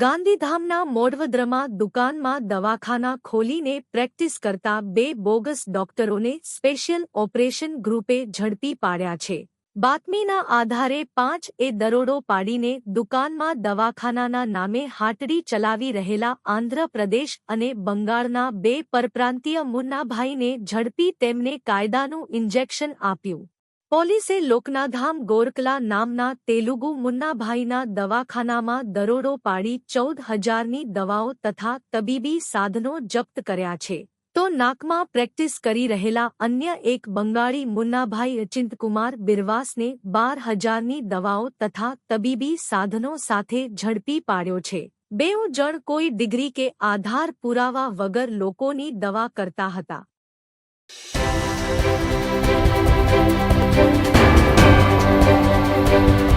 ગાંધીધામના મોઢવદ્રમાં દુકાનમાં દવાખાના ખોલીને પ્રેક્ટિસ કરતા બે બોગસ ડોક્ટરોને સ્પેશિયલ ઓપરેશન ગ્રુપે ઝડપી પાડ્યા છે. બાતમીના આધારે પાંચ એ દરોડો પાડીને દુકાનમાં દવાખાનાના નામે હાટડી ચલાવી રહેલા આંધ્રપ્રદેશ અને બંગાળના બે પરપ્રાંતીય મુન્નાભાઈને ઝડપી તેમને કાયદાનું ઇન્જેક્શન આપ્યું. પોલીસે લોકનાધામ ગોરકલા નામના તેલુગુ મુન્નાભાઈના દવાખાનામાં દરોડો પાડી ચૌદ હજારની દવાઓ તથા તબીબી સાધનો જપ્ત કર્યા છે. તો નાકમાં પ્રેક્ટિસ કરી રહેલા અન્ય એક બંગાળી મુન્નાભાઈ અચિંતકુમાર બિરવાસને બાર હજારની દવાઓ તથા તબીબી સાધનો સાથે ઝડપી પાડ્યો છે. બેઉ જણ કોઈ ડિગ્રી કે આધાર પુરાવા વગર લોકોની દવા કરતા હતા.